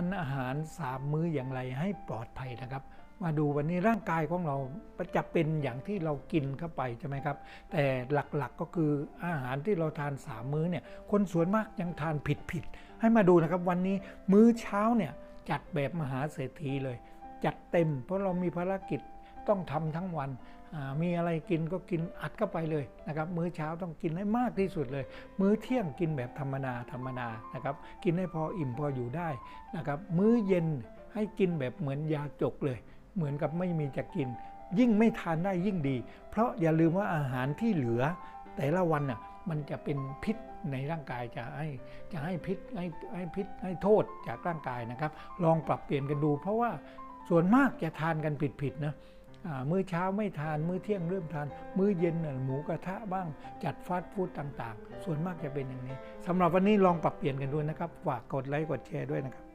านอาหารสามมื้ออย่างไรให้ปลอดภัยนะครับ มาดูวันนี้ร่างกายของเราจะเป็นอย่างที่เรากินเข้าไปใช่ไหมครับ แต่หลักๆก็คืออาหารที่เราทานสามมื้อเนี่ยคนส่วนมากยังทานผิดๆให้มาดูนะครับวันนี้มื้อเช้าเนี่ยจัดแบบมหาเศรษฐีเลย จัดเต็มเพราะเรามีภารกิจ ต้องทำทั้งวันมีอะไรกินก็กินอัดเข้าไปเลยนะครับ มื้อเช้าต้องกินให้มากที่สุดเลย มื้อเที่ยงกินแบบธรรมดาธรรมดานะครับ กินให้พออิ่มพออยู่ได้นะครับ มื้อเย็นให้กินแบบเหมือนยาจกเลย เหมือนกับไม่มีจะกิน ยิ่งไม่ทานได้ยิ่งดี เพราะอย่าลืมว่าอาหารที่เหลือ แต่ละวันน่ะมันจะเป็นพิษในร่างกายจะให้จะให้พิษให้ให้พิษให้โทษจากร่างกายนะครับ ลองปรับเปลี่ยนกันดู เพราะว่าส่วนมากจะทานกันผิดๆนะ มื้อเช้าไม่ทาน มื้อเที่ยงเริ่มทาน มื้อเย็นหมูกระทะบ้าง จัดฟาสต์ฟู้ดต่าง ๆ ส่วนมากจะเป็นอย่างนี้สำหรับวันนี้ลองปรับเปลี่ยนกันดูนะครับ ฝากกดไลค์กดแชร์ด้วยนะครับ